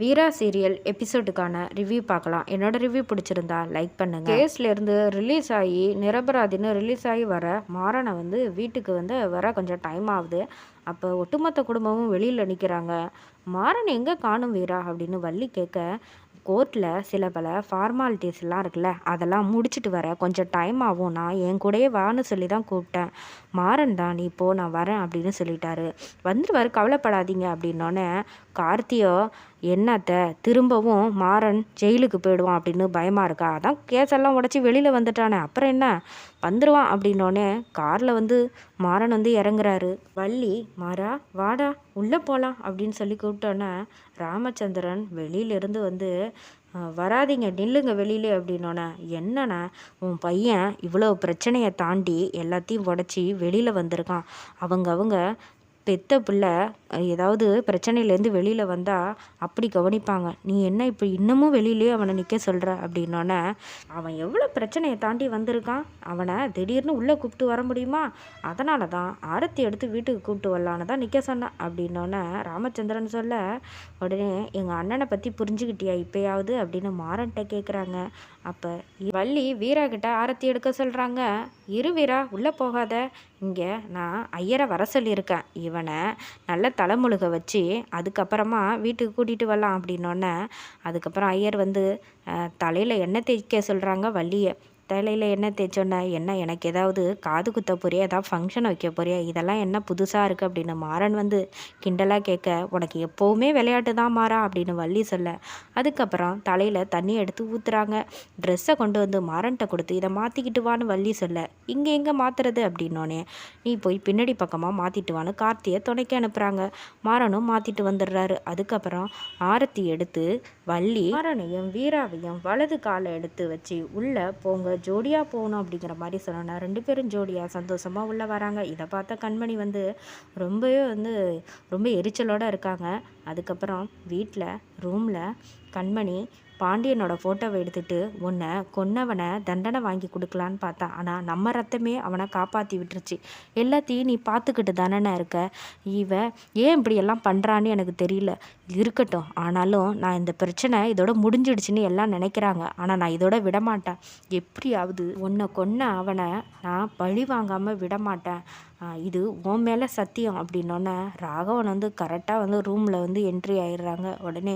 வீரா serial எபிசோடுக்கான review பார்க்கலாம். என்னோட review பிடிச்சிருந்தா லைக் பண்ணுங்க. கேஸ்லேருந்து ரிலீஸ் ஆகி நிரபராதின்னு ரிலீஸ் ஆகி வர மாறனை வந்து வீட்டுக்கு வந்து வர கொஞ்சம் டைம் ஆகுது. அப்போ ஒட்டுமொத்த குடும்பமும் வெளியில் நிற்கிறாங்க மாறன் எங்கே காணும் வீரா? அப்படின்னு வள்ளி கேட்க கோர்ட்டில் சில பல ஃபார்மாலிட்டிஸ்லாம் இருக்குல்ல அதெல்லாம் முடிச்சுட்டு வர கொஞ்சம் டைம் ஆகும். நான் என் கூடயே வான்னு சொல்லி தான் கூப்பிட்டேன். மாறன் தான் நீ போ நான் வரேன் அப்படின்னு சொல்லிட்டாரு. வந்துடுவார் கவலைப்படாதீங்க அப்படின்னோடனே கார்த்தியோ என்னத்த? திரும்பவும் மாறன் ஜெயிலுக்கு போயிடுவான் அப்படின்னு பயமாக இருக்கா? அதான் கேஸெல்லாம் உடச்சி வெளியில் வந்துட்டானே. அப்புறம் என்ன? வந்துடுவான் அப்படின்னோடனே காரில் வந்து மாறன் வந்து இறங்குறாரு. வள்ளி மாறா வாடா உள்ளே போகலாம் அப்படின்னு சொல்லி கூப்பிட்டோன்னே ராமச்சந்திரன் வெளியிலேருந்து வந்து வராதிங்க நில்லுங்க வெளியிலே அப்படின்னோன்னே என்னண்ணா உன் பையன் இவ்வளோ பிரச்சனையை தாண்டி எல்லாத்தையும் உடச்சி வெளியில் வந்திருக்கான். அவங்க அவங்க பெத்த பிள்ளை ஏதாவது பிரச்சனையிலேருந்து வெளியில் வந்தால் அப்படி கவனிப்பாங்க. நீ என்ன இப்போ இன்னமும் வெளியிலேயே அவனை நிற்க சொல்கிற அப்படின்னோடனே அவன் எவ்வளோ பிரச்சனையை தாண்டி வந்திருக்கான்? அவனை திடீர்னு உள்ளே கூப்பிட்டு வர முடியுமா? அதனால தான் ஆரத்தி எடுத்து வீட்டுக்கு கூப்பிட்டு வரலான்னு தான் நிற்க சொன்னான் அப்படின்னோடனே ராமச்சந்திரன் சொல்ல உடனே எங்கள் அண்ணனை பற்றி புரிஞ்சுக்கிட்டியா இப்போயாவது? அப்படின்னு மாறன்ட்ட கேட்குறாங்க அப்போ வள்ளி வீரா கிட்ட ஆரத்தி எடுக்க சொல்கிறாங்க இரு வீரா உள்ளே போகாத. இங்கே நான் ஐயரை வர சொல்லியிருக்கேன். இவன் நல்ல தலைமுழுக வச்சு அதுக்கப்புறமா வீட்டுக்கு கூட்டிகிட்டு வரலாம் அப்படின்னோடனே அதுக்கப்புறம் ஐயர் வந்து தலையில் எண்ணெய் தேய்க்க சொல்கிறாங்க வள்ளியை. தலையில் என்ன தேய்ச்சோன்ன என்ன எனக்கு ஏதாவது காது குத்த போறியா? ஏதாவது ஃபங்க்ஷன் வைக்க போறியா? இதெல்லாம் என்ன புதுசாக இருக்குது அப்படின்னு மாறன் வந்து கிண்டலாக கேட்க உனக்கு எப்போவுமே விளையாட்டு தான் மாறா? அப்படின்னு வள்ளி சொல்ல. அதுக்கப்புறம் தலையில் தண்ணி எடுத்து ஊற்றுறாங்க ட்ரெஸ்ஸை கொண்டு வந்து மாறன்ட்ட கொடுத்து இதை மாற்றிக்கிட்டு வான்னு வள்ளி சொல்ல. இங்கே எங்கே மாற்றுறது அப்படின்னோடனே நீ போய் பின்னாடி பக்கமாக மாற்றிட்டு வான்னு கார்த்தியை துணைக்க அனுப்புகிறாங்க மாறனும் மாற்றிட்டு வந்துடுறாரு. அதுக்கப்புறம் ஆரத்தி எடுத்து வள்ளி மாறனையும் வீராவையும் வலது காலை எடுத்து வச்சு உள்ளே போங்க ஜோடியாக போகணும் அப்படிங்கிற மாதிரி சொன்னோன்னா ரெண்டு பேரும் ஜோடியாக சந்தோஷமாக உள்ளே வராங்க. இதை பார்த்த கண்மணி வந்து ரொம்பவே வந்து ரொம்ப எரிச்சலோடு இருக்காங்க. அதுக்கப்புறம் வீட்டில் ரூமில் கண்மணி பாண்டியனோட ஃபோட்டோவை எடுத்துகிட்டு உன்னை கொன்னவனை தண்டனை வாங்கி கொடுக்கலான்னு பார்த்தா ஆனால் நம்ம ரத்தமே அவனை காப்பாற்றி விட்டுருச்சு. எல்லாத்தையும் நீ பார்த்துக்கிட்டு தானே இருக்க? இவன் ஏன் இப்படி எல்லாம் பண்ணுறான்னு எனக்கு தெரியல. இருக்கட்டும் ஆனாலும் நான் இந்த பிரச்சனை இதோட முடிஞ்சிடுச்சுன்னு எல்லாம் நினைக்கிறாங்க. ஆனால் நான் இதோட விடமாட்டேன். எப்படியாவது உன்னை கொன்ன அவனை நான் பழி வாங்காமல் விடமாட்டேன். இது உன் மேலே சத்தியம் அப்படின்னோடனே ராகவன் வந்து கரெக்டாக வந்து ரூமில் வந்து என்ட்ரி ஆயிடுறாங்க. உடனே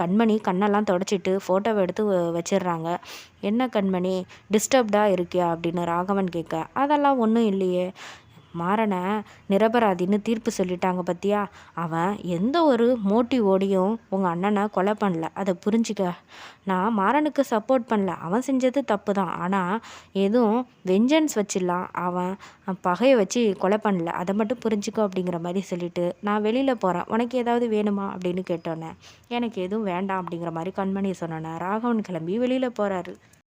கண்மணி கண்ணெல்லாம் தொடச்சிட்டு ஃபோட்டோவை எடுத்து வச்சிடுறாங்க. என்ன கண்மணி டிஸ்டர்ப்டாக இருக்கியா? அப்படின்னு ராகவன் கேட்க அதெல்லாம் ஒன்றும் இல்லையே. மாறனை நிரபராதின்னு தீர்ப்பு சொல்லிட்டாங்க பத்தியா? அவன் எந்த ஒரு மோட்டிவோடையும் உங்கள் அண்ணனை கொலை பண்ணல. அதை புரிஞ்சுக்க. நான் மாறனுக்கு சப்போர்ட் பண்ணல. அவன் செஞ்சது தப்பு தான் ஆனால் எதுவும் வெஞ்சன்ஸ் வச்சிடலாம். அவன் பகையை வச்சு கொலை பண்ணல. அதை மட்டும் புரிஞ்சுக்கோ அப்படிங்கிற மாதிரி சொல்லிட்டு நான் வெளியில் போகிறேன் உனக்கு ஏதாவது வேணுமா? அப்படின்னு கேட்டோன்னே எனக்கு எதுவும் வேண்டாம் அப்படிங்கிற மாதிரி கண்மணி சொன்னோன்னே ராகவன் கிளம்பி வெளியில் போகிறாரு